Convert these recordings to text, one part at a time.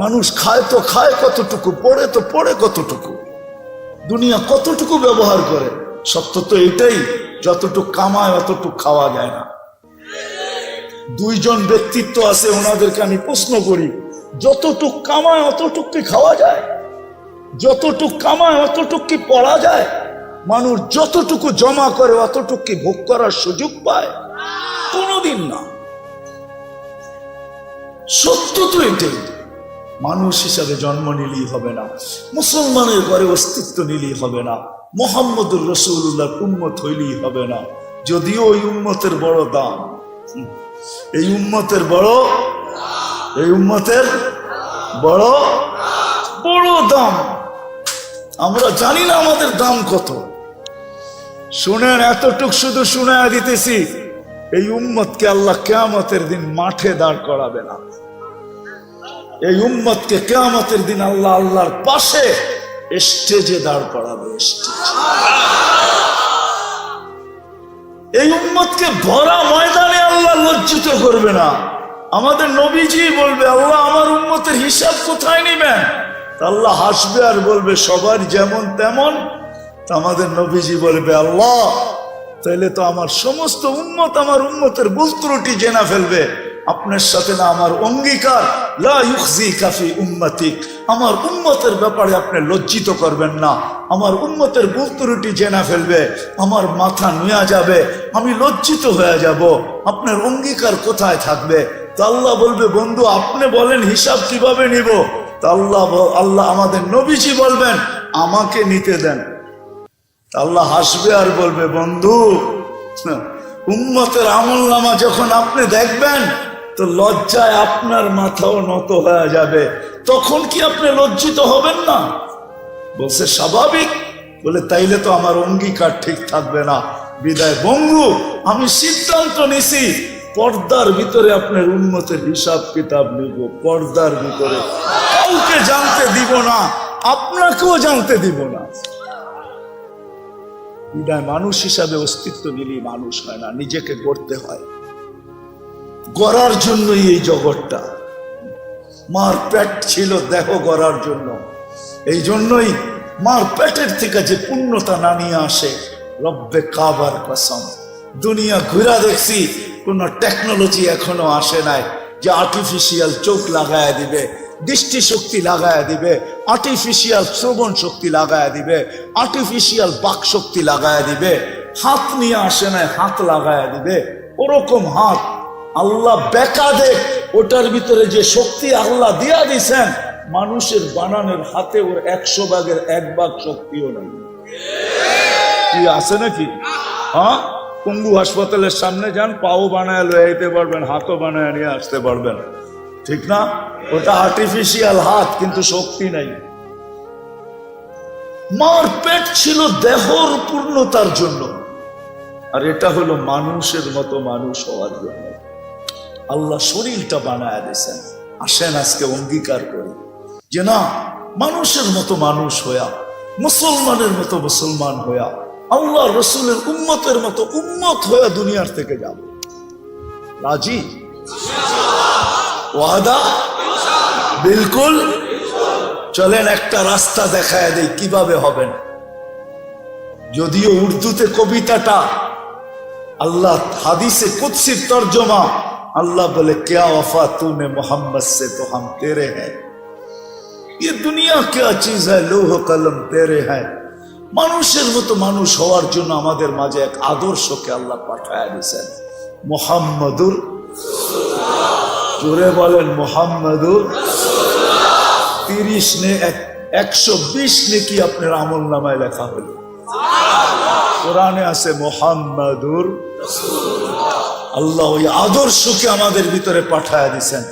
মানুষ খায় তো খায় কতটুকু, পড়ে তো পড়ে কতটুকু। দুনিয়া কতটুকু ব্যবহার করে, সত্য তো এটাই, যতটুকু কামায় অতটুকু খাওয়া যায় না। দুইজন ব্যক্তিত্ব আছে, ওনাদেরকে আমি প্রশ্ন করি, যতটুক কামায় অতটুক কি খাওয়া যায়? যতটুক কামায় অতটুক কি পড়া যায়? মানুষ যতটুকু জমা করে অতটুক কি ভোগ করার সুযোগ পায়? কোনোদিন না। সত্য তো এটাই। মানুষ হিসাবে জন্ম নিলেই হবে না। মুসলমানের ঘরে অস্তিত্ব নিলেই হবে না। মোহাম্মদুর রসুল্লাহ উম্মত হইলেই হবে না। যদিও ওই উম্মতের বড় দাম। এই উম্মতের বড় এই উম্মতের বড় বড় দাম। আমরা জানি না আমাদের দাম কত। শুনেন, এতটুক শুধু শুনে দিতেছি। এই উম্মতকে আল্লাহ কেয়ামতের দিন মাঠে দাঁড় করাবে না। এই উম্মতকে কেয়ামতের দিন আল্লাহ আল্লাহর পাশে স্টেজে দাঁড় করাবে এই উম্মতকে ভরা ময়দানে আল্লাহ লজ্জিত করবে না। আমাদের নবীজি বলবে, আল্লাহ, আমার উম্মতের হিসাব কোথায় নিবেন? আল্লাহ হাসবে আর বলবে, সবার যেমন তেমন। আমাদের নবীজি বলবে, আল্লাহ তাহলে তো আমার সমস্ত উন্মত আমার উন্মতের ভুল ত্রুটি জেনা ফেলবে। আপনার সাথে না আমার অঙ্গীকার। লা ইউখজি কাফি উম্মতিক। আমার উম্মতের ব্যাপারে আপনি লজ্জিত করবেন না। আমার উম্মতের ভুল ত্রুটি জেনা ফেলবে। আমার মাথা নুয়া যাবে। আমি লজ্জিত হয়ে যাব। আপনার অঙ্গীকার কোথায় থাকবে? তা আল্লাহ বলবে, বন্ধু, আপনি বলেন, হিসাব কীভাবে নিব? তা আল্লাহ আল্লাহ আমাদের নবীজি বলবেন, আমাকে নিতে দেন। তা আল্লাহ হাসবে আর বলবে, বন্ধু, উম্মতের আমল নামা যখন আপনি দেখবেন তো লজ্জায় আপনার মাথাও নত হয়ে যাবে। তখন কি আপনি লজ্জিত হবেন না? বলছে, স্বাভাবিক। বলে, তাইলে তো আমার অঙ্গীকার ঠিক থাকবে না। বিদায় বঙ্গু আমি সিদ্ধান্ত নিছি, পর্দার ভিতরে আপনার উন্মতের হিসাব কিতাব নিব, পর্দার ভিতরে। কাউকে জানতে দিব না, আপনাকেও জানতে দিব না। বিদায়, মানুষ হিসাবে অস্তিত্ব নিলেই মানুষ হয় না, নিজেকে গড়তে হয়। গড়ার জন্যই এই জগৎটা। মার পেট ছিল দেহ গড়ার জন্য। এই জন্যই মার পেটের থেকে যে পূর্ণতা না নিয়ে আসে, রব্বে কাবার কসম। দুনিয়া ঘুরা দেখছি, কোন টেকনোলজি এখনও আসে নাই যে আর্টিফিশিয়াল চোখ লাগায় দিবে দৃষ্টি শক্তি লাগায় দিবে আর্টিফিশিয়াল শ্রবণ শক্তি লাগায় দিবে আর্টিফিশিয়াল বাক শক্তি লাগায় দিবে, হাত নিয়ে আসে নাই, হাত লাগায় দিবে, ওরকম হাত আল্লাহ বেকা দেখ ওটার ভিতরে যে শক্তি আল্লাহ দিয়া দিছেন, মানুষের বানানোর হাতে ওর একশো ভাগের এক ভাগ শক্তিও নেই। কি আছে নাকি? হ্যাঁ? পঙ্গু হাসপাতালের সামনে যান, পাও বানায় লয়ে যেতে পারবেন, হাতও বানায় নিয়ে আসতে পারবেন। ঠিক না? ওটা আর্টিফিশিয়াল হাত, কিন্তু শক্তি নাই। মার পেট ছিল দেহর পূর্ণতার জন্য। আর এটা হলো মানুষের মতো মানুষ হওয়ার জন্য। আল্লাহ শরীরটা বানায় দিয়েছেন। আসেন আজকে অঙ্গীকার করে। যে না, মানুষের মতো মানুষ হইয়া, মুসলমানের মতো মুসলমান হইয়া, আল্লাহ রসুলের উম্মতের মতো উম্মত হইয়া দুনিয়ার থেকে যাব। রাজি? ওয়াদা? বিলকুল? চলেন একটা রাস্তা দেখায় দেয় কীভাবে হবেন যদিও উর্দুতে কবিতাটা, আল্লাহ হাদিসে কুৎসির তর্জমা अल्लाह बोले क्या वफा तूने मोहम्मद से तो हम तेरे हैं ये दुनिया क्या चीज है लोह कलम तेरे हैं মানুষের মতো মানুষ হওয়ার জন্য আমাদের মাঝে এক আদর্শকে আল্লাহ পাঠায় দিয়েছেন মোহাম্মদুর জোরে বলেন মোহাম্মদুর তিরিশ নে একশো বিশ নেকি আপনার আমল নামায় লেখা হলো কোরআনে আছে মোহাম্মদুর আল্লাহ ওই আদর্শকে আমাদের ভিতরে পাঠায় দিছেন,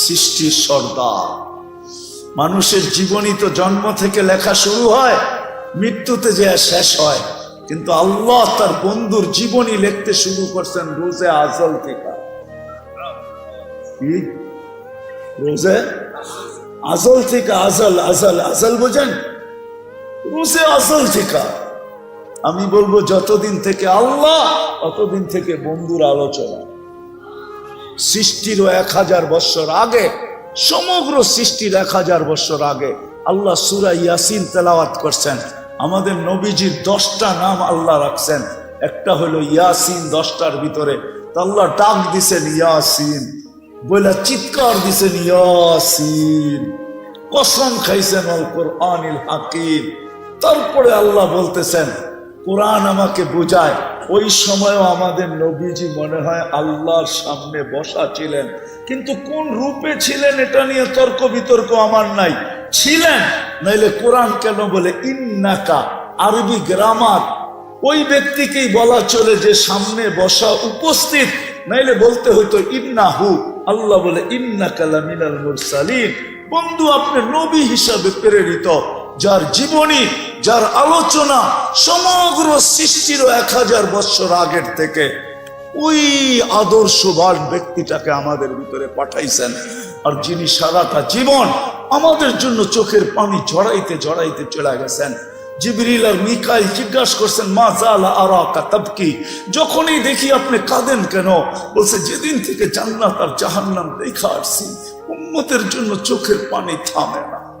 সৃষ্টির সর্দার। মানুষের জীবনী তো জন্ম থেকে লেখা শুরু হয়, মৃত্যুতে যে শেষ হয়, কিন্তু আল্লাহ তার বন্ধুর জীবনী লিখতে শুরু করছেন রোজে আজল থেকে? রোজে? আজল থেকে আজল আজল আজল বোঝেন? রোজে আজল থেকে। আমি বলব, যতদিন থেকে আল্লাহ, ততদিন থেকে বন্ধুর আলোচনা। সৃষ্টিরও এক হাজার বৎসর আগে, সমগ্র সৃষ্টির এক হাজার বছর আগে আল্লাহ সুরা ইয়াসিন তেলাওয়াত করছেন। আমাদের নবীজির দশটা নাম আল্লাহ রাখছেন। একটা হলো ইয়াসিন, দশটার ভিতরে। তো আল্লাহ ডাক দিছেন, ইয়াসিন। বলে চিৎকার দিছেন, ইয়াসিন। কসম খাইছেন অল কোরআনিল হাকিম। তারপরে আল্লাহ বলতেছেন কোরআন আমাকে বোঝায়। ওই সময়ও আমাদের নবীজি মনে হয় আল্লাহর সামনে বসা ছিলেন। কিন্তু কোন রূপে ছিলেন এটা নিয়ে তর্ক বিতর্ক আমার নাই। ছিলেন, নাইলে কোরআন কেন বলে? ইন্নাকা, আরবি গ্রামার। ওই ব্যক্তিকেই বলা চলে যে সামনে বসা উপস্থিত। নাইলে বলতে হইতো ইন্নাহু। আল্লাহ বলে ইন্না কালামিনাল মুরসালিন। বন্ধু, আপনি নবী হিসাবে প্রেরিত। যার জীবনী, যার আলোচনা সমগ্র সৃষ্টির এক হাজার বছর আগের থেকে, ওই আদর্শবান ব্যক্তিটাকে আমাদের ভিতরে পাঠাইছেন। আর যিনি সারাটা জীবন আমাদের জন্য চোখের পানি জড়াইতে জড়াইতে চলে গেছেন। জিবরিল আর মিকাইল জিজ্ঞাসা করছেন, মা জালা আরাকা তাবকি? যখনই দেখি আপনি কাঁদেন কেন? বলছে, যেদিন থেকে জান্নাত আর জাহান্নাম দেখা আসছি, উম্মতের জন্য চোখের পানি থামে না।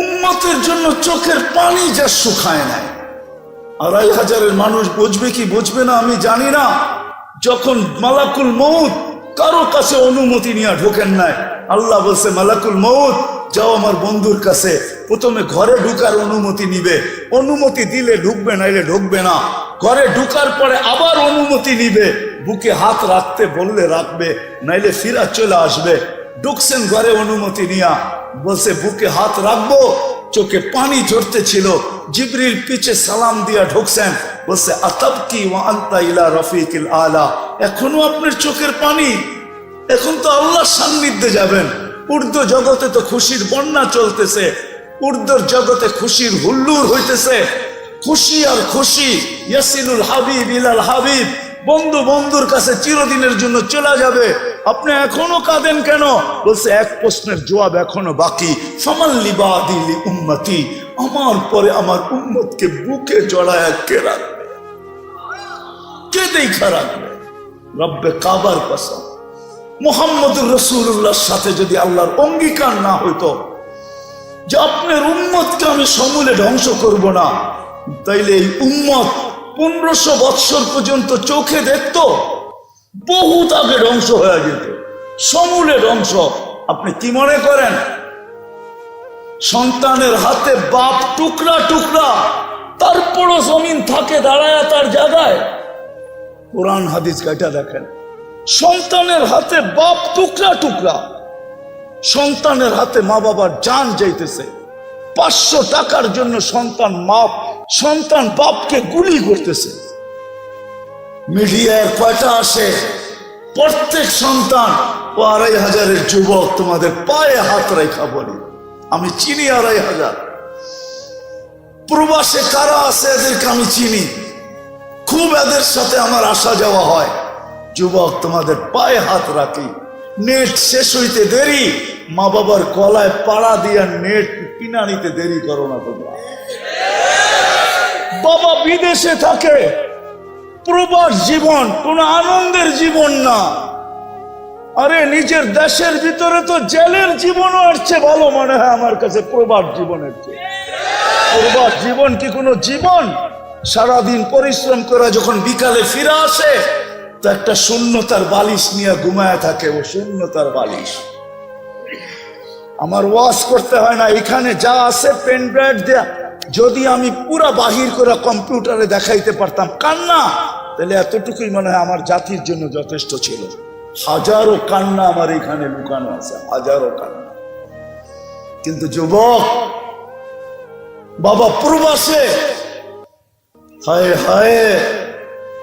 উম্মতের জন্য চোখের পানি যা শুকায় নাই। আড়াই হাজারের মানুষ বুঝবে কি বুঝবে না আমি জানি না। যখন মালাকুল মৌত কারও কাছে অনুমতি নিয়ে ঢোকেন নাই, আল্লাহ বলছে, মালাকুল মৌত যাও আমার বন্ধুর কাছে। প্রথমে ঘরে ঢুকার অনুমতি নিবে। অনুমতি দিলে ঢুকবে, নাইলে ঢুকবে না। ঘরে ঢুকার পরে আবার অনুমতি নিবে। বুকে হাত রাখতে বললে রাখবে, নাইলে ফিরা চলে আসবে। ঢুকছেন ঘরে অনুমতি নিয়া। বলছে, বুকে হাত রাখব, চোখে পানি ঝরতে ছিল। জিবরিল পিছে সালাম দিয়া ঢুকছেন। বলছে আতাব কি ইলা রফিকিল আলা। এখনও আপনার চোখের পানি? এখন তো আল্লাহর সান্নিধ্যে যাবেন। উর্দু জগতে তো খুশির বন্যা চলতেছে। উর্দুর জগতে খুশির হুল্লুর হইতেছে। খুশি আর খুশি, ইয়াসিনুল হাবিব ইলাল হাবিব। বন্ধু বন্ধুর কাছে চিরদিনের জন্য চলে যাবে। আপনি এখনও কাঁদেন কেন? বলছে, এক প্রশ্নের জবাব এখনও বাকি। সমাল্লি বা দিলি উম্মতি, আমার পরে আমার উম্মতকে বুকে জড়ায় কে রাখবে? কে দেখা রাখবে? রব্বে কাবার কসম। মোহাম্মদুর রসুল্লাহর সাথে যদি আল্লাহর অঙ্গীকার না হইতো, যে আপনার উম্মতকে আমি সমূলে ধ্বংস করব না, তাইলে এই উম্মত পনেরোশো বৎসর পর্যন্ত চোখে দেখত, বহুত আগে ধ্বংস হয়ে যেত। সমূলে ধ্বংস আপনি কি মনে করেন? সন্তানের হাতে বাপ টুকরা টুকরা, তারপরও জমিন থাকে দাঁড়ায় তার জায়গায়। কোরআন হাদিস কাটা দেখেন, সন্তানের হাতে বাপ টুকরা টুকরা, সন্তানের হাতে মা বাবার জান যাইতেছে। পাঁচশো টাকার জন্য সন্তান মাপ সন্তান বাপকে গুলি করতেছে। মিডিয়ার কয়টা আসে? প্রত্যেক সন্তান ও আড়াই হাজারের যুবক তোমাদের পায়ে হাত রেখা বলি। আমি চিনি আড়াই হাজার। প্রবাসে কারা আছে এদেরকে আমি চিনি। খুব এদের সাথে আমার আসা যাওয়া হয়। যুবক তোমাদের পায়ে হাত রাখি। নেট শেষ হইতে দেরি। মা বাবার গলায় পাড়া দিয়া নেট কিনা নিতে দেরি করো না তোমরা। বাবা বিদেশে থাকে। প্রবাস জীবন, কোন আনন্দের জীবন না। আরে, নিজের দেশের ভিতরে তো জেলের জীবনও আসছে, ভালো মনে হয় আমার কাছে, প্রবাস জীবনের প্রবাস জীবন কি কোনো জীবন? সারাদিন পরিশ্রম করে যখন বিকালে ফিরে আসে, তো একটা শূন্যতার বালিশ নিয়ে ঘুমায় থাকে, ও শূন্যতার বালিশ। আমার ওয়াশ করতে হয় না, এখানে যা আছে, পেন ড্রাইভ দেয়া যদি আমি পুরা বাহির করে কম্পিউটারে দেখাইতে পারতাম, কান্না! তাহলে এতটুকুই মনে হয় আমার জাতির জন্য যথেষ্ট ছিল। হাজারো কান্না আমার এখানে লুকানো আছে, হাজারো কান্না। কিন্তু যুবক, বাবা প্রবাসে, হায় হায়,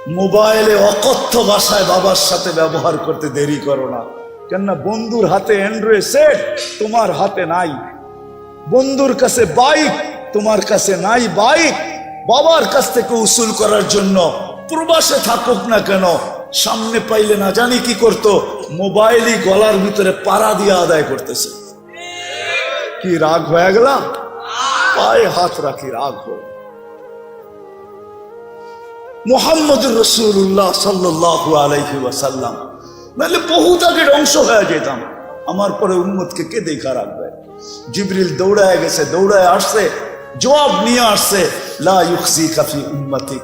মোবাইলে অকথ্য ভাষায় বাবার সাথে ব্যবহার করতে দেরি করো না। কেননা বন্ধুর হাতে অ্যান্ড্রয়েড সেট তোমার হাতে নাই। বন্ধুর কাছে বাইক তোমার কাছে নাই বাইক, বাবার কাছ থেকে উসুল করার জন্য। প্রবাসে থাকুক না কেন, সামনে পাইলে না জানি কি করতো, মোবাইলই গলার ভিতরে পাড়া দিয়ে আদায় করতেছে। কি রাগ হয়ে গেলাম? পায়ে হাত রাখি, রাগ হয়ে মোহাম্মদ রসুল্লাহ সাল্লাহ আলাইহি ওয়াসাল্লাম। নাহলে বহুত আগে ধ্বংস হয়ে যেতাম। আমার পরে উম্মতকে কে দেখা রাখবে? জিবরিল দৌড়ায় গেছে, দৌড়ায় আসছে জবাব নিয়ে আসছে, লা ইউখসি কাফি উম্মতি।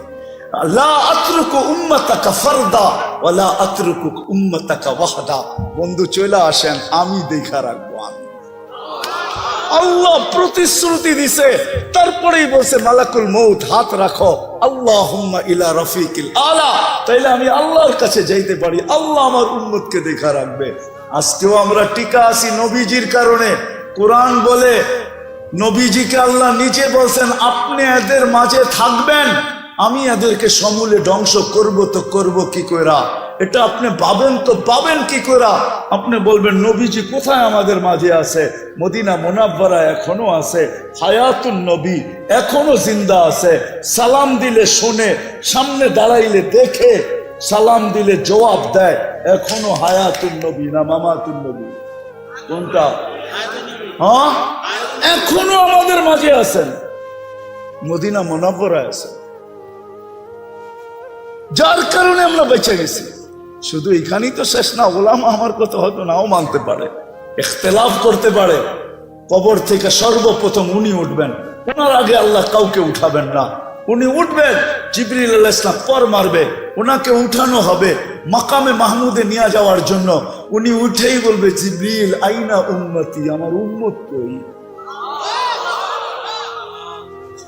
লা আতরুকু উম্মতাকা ফারদা বন্ধু, চলে আসেন, আমি দেখা রাখব, আমি। আল্লাহ প্রতিশ্রুতি দিছে, তারপরেই বলছে, মালাকুল মৌত হাত রাখো। আল্লাহ ইলা রফিকিল আলা। তাইলে আমি আল্লাহর কাছে যাইতে পারি, আল্লাহ আমার উন্মতকে দেখা রাখবে। আজকেও আমরা টিকা আছি নবীজির কারণে। কোরআন বলে নবীজিকে আল্লাহ নিজে বলছেন আপনি এদের মাঝে থাকবেন আমি এদেরকে সমূলে ধ্বংস করব তো করব কি কইরা? এটা আপনি পাবেন তো পাবেন কি কইরা? আপনি বলবেন নবীজি কোথায় আমাদের মাঝে আছে? মদিনা মোনাব্বারা এখনও আছে হায়াতুল নবী এখনও জিন্দা আছে। সালাম দিলে শোনে সামনে দাঁড়াইলে দেখে সালাম দিলে জবাব দেয় এখনও হায়াতুল নবী না মামাতুল নবী? কোনটা? হ্যাঁ? এখনও আমাদের মাঝে আছেন। মদিনা মোনাব্বরা আছে। যার কারণে আমরা বেঁচে গেছি। শুধু এখানেই তো শেষ না, ওলাম আমার কথা হয়তো নাও মানতে পারে। ইখতলাফ করতে পারে। কবর থেকে সর্বপ্রথম উনি উঠবেন। ওনার আগে আল্লাহ কাউকে উঠাবেন না। উনি উঠবেন, জিবরিল আল্লাহ ইসলাম পর মারবে। ওনাকে উঠানো হবে মাকামে মাহমুদে নিয়ে যাওয়ার জন্য। উনি উঠেই বলবে, জিবরিল, আইনা উন্নতি আমার উন্মত কই?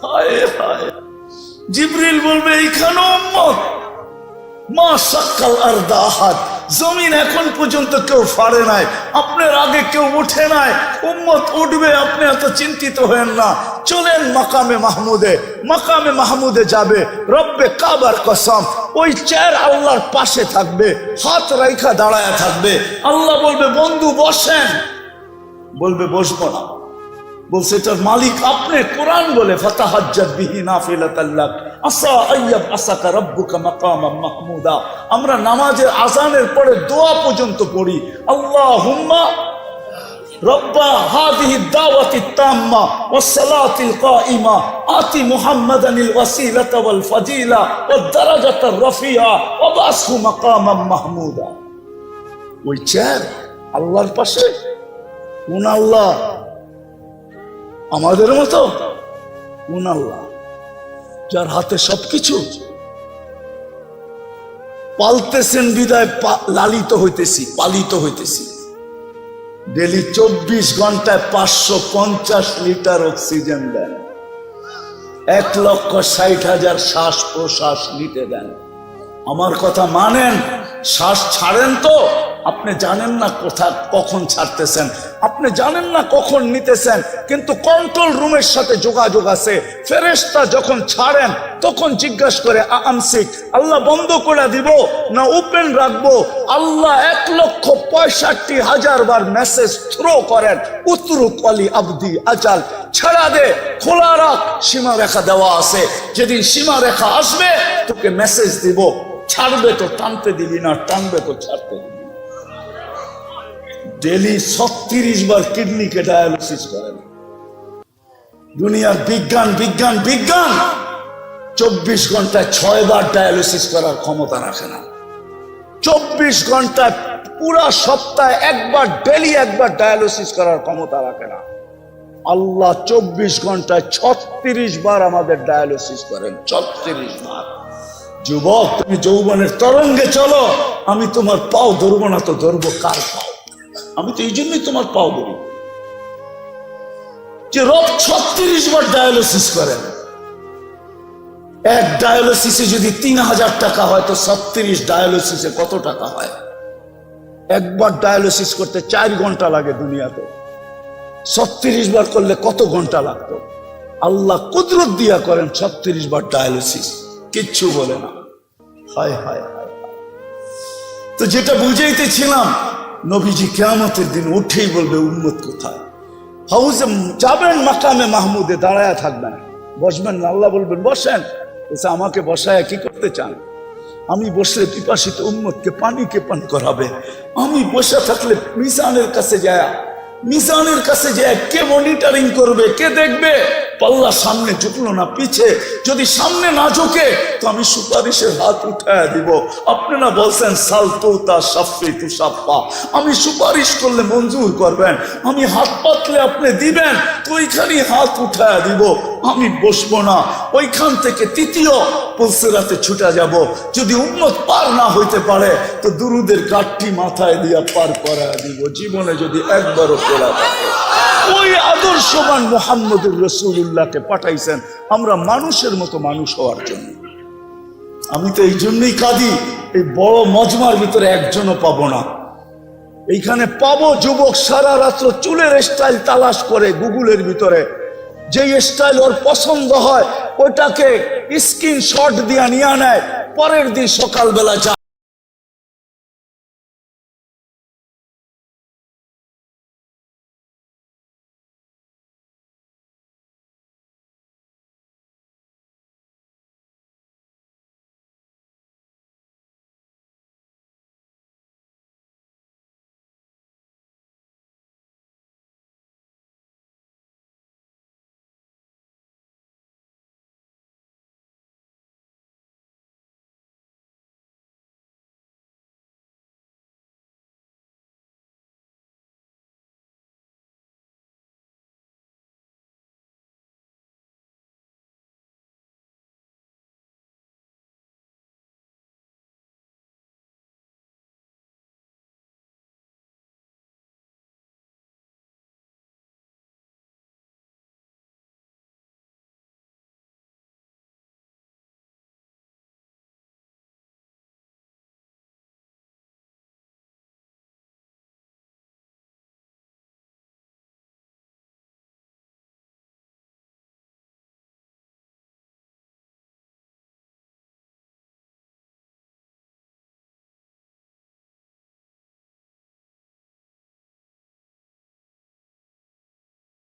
হায় হায়। জিবরিল বলবে এইখানে উম্মত। মা সাক্কাল আর দাহাত জমিন এখন পর্যন্ত কেউ ফাড়ে নাই। আপনার আগে কেউ উঠে নাই। উম্মত উঠবে, আপনি এত চিন্তিত হয়েন না। চলেন মাকামে মাহমুদে। মাকামে মাহমুদে যাবে। রব্বে কাবার কসম। ওই চেয়ার আল্লাহর পাশে থাকবে। হাত রাইখা দাঁড়ায় থাকবে। আল্লাহ বলবে, বন্ধু, বসেন। বলবে, বসবো না। বলছে, এটার মালিক আপনি, কোরআন বলে, ফাতাহাজ্জাত বিহি নাফিলাত আল্লাহ আসা আইয়াব আসাকা রব্বুকা মাকামা মাহমুদা। আমরা নামাজের আজানের পরে দোয়া পর্যন্ত পড়ি আল্লাহ হুম্মা রব্বা হাদিহি দাওয়াতি তাম্মা ওয়াসসালাতিল কাইমা, আতি মুহাম্মাদানিল ওয়াসিলাতা ওয়াল ফাজিলা ওয়াদ দারাজাতার রাফিয়া ওয়া বাসহু মাকামান মাহমুদা। ওই চেয়ার আল্লাহর পাশে? আমাদের মতো? কোন আল্লাহ যার হাতে সবকিছু। পালতেছেন বিদায় লালিত হইতেছি, পালিত হইতেছি। ডেলি চব্বিশ ঘন্টায় পাঁচশো পঞ্চাশ লিটার অক্সিজেন দেন। এক লক্ষ ষাট হাজার শ্বাস প্রশ্বাস নিতে দেন। আমার কথা মানেন? শ্বাস ছাড়েন তো? আপনি জানেন না কোথা কখন ছাড়তেছেন? আপনি জানেন না কখন নিতেছেন, কিন্তু কন্ট্রোল রুমের সাথে যোগাযোগ আছে। ফেরেশতা যখন ছাড়েন, তখন জিজ্ঞাসা করে আমসিক আল্লাহ বন্ধ করে দিব, না ওপেন রাখব? আল্লাহ এক লক্ষ পঁয়ষট্টি হাজার বার মেসেজ থ্রো করেন উতরুক আলী আবদি আজাল, ছাড়া দে, খোলা রাখ, সীমা রেখা দেওয়া আছে। যেদিন সীমা রেখা আসবে, তোকে মেসেজ দিব। ছাড়বে তো, টানতে দিবি না, টানবে তো, ছাড়তে দিবি। ডেলি ছত্রিশ বার কিডনিকে ডায়ালিসিস করেন। দুনিয়ার বিজ্ঞান বিজ্ঞান বিজ্ঞান! চব্বিশ ঘন্টায় ছয় বার ডায়ালিসিস করার ক্ষমতা রাখে না। চব্বিশ ঘন্টায় পুরা সপ্তাহে একবার, ডেলি একবার ডায়ালিসিস করার ক্ষমতা রাখে না। আল্লাহ চব্বিশ ঘন্টায় ছত্রিশ বার আমাদের ডায়ালিসিস করেন, ছত্রিশ বার। যুবক, তুমি যৌবনের তরঙ্গে চলো, আমি তোমার পাও ধরবো না তো ধরবো কার পাও? আমি তো এই জন্যই তোমার পাও ধরি যে রব ছত্রিশ বার ডায়ালিসিস করেন এক ডায়ালিসিসে যদি তিন হাজার টাকা হয়, তো ছত্রিশ ডায়ালিসিসে কত টাকা হয়? একবার ডায়ালিসিস করতে চার ঘণ্টা লাগে দুনিয়াতে। ছত্রিশ বার করলে কত ঘণ্টা লাগতো? আল্লাহ কুদরত দিয়া করেন ছত্রিশ বার ডায়ালিসিস কিচ্ছু বলে না। হায় হায় হায়। তো যেটা বুঝাইতেছিলাম নবীজি কেয়ামতের দিন উঠেই বলবে উন্মত কোথায়? হাউজে যাবেন মাকামে মাহমুদে, দাঁড়ায় থাকবেন। বসবেন আল্লাহ বলবেন, বসেন। আমাকে বসায় কি করতে চান? আমি বসলে পিপাসিত উম্মতকে পানিকে পান করাবে। আমি বসে থাকলে মিজানের কাছে যায়, মিজানের কাছে যায়, কে মনিটরিং করবে, কে দেখবে? পাল্লা সামনে ঝুঁকলো না, পিছে। যদি সামনে না ঝুঁকে, তো আমি সুপারিশের হাত উঠায় দিব। আপনারা বলছেন, সালতু তা সাফি তু সাপ্পা আমি সুপারিশ করলে মঞ্জুর করবেন। আমি হাত পাতলে আপনি দিবেন, তো ওইখানে হাত উঠায় দিব। আমি বসবো না। ওইখান থেকে তৃতীয় পুলসেরাতে ছুটে যাব। যদি উন্নত পার না হইতে পারে, তো দুরুদের কাঠটি মাথায় দিয়া পার করা দিব। জীবনে যদি একবারও পড়া থাকে। ওই আদর্শবান মোহাম্মদুর রসুল্লাহকে পাঠাইছেন। আমরা মানুষের মতো মানুষ হওয়ার জন্য। আমি তো এই জন্যই কাঁদি, এই বড় মজমার ভিতরে একজনও পাবো না। এইখানে পাবো যুবক সারা রাত্র চুলের স্টাইল তালাশ করে গুগলের ভিতরে। যে স্টাইল ওর পছন্দ হয় ওটাকে স্ক্রিন শট দিয়া নিয়ে নেয়, পরের দিন সকালবেলা যা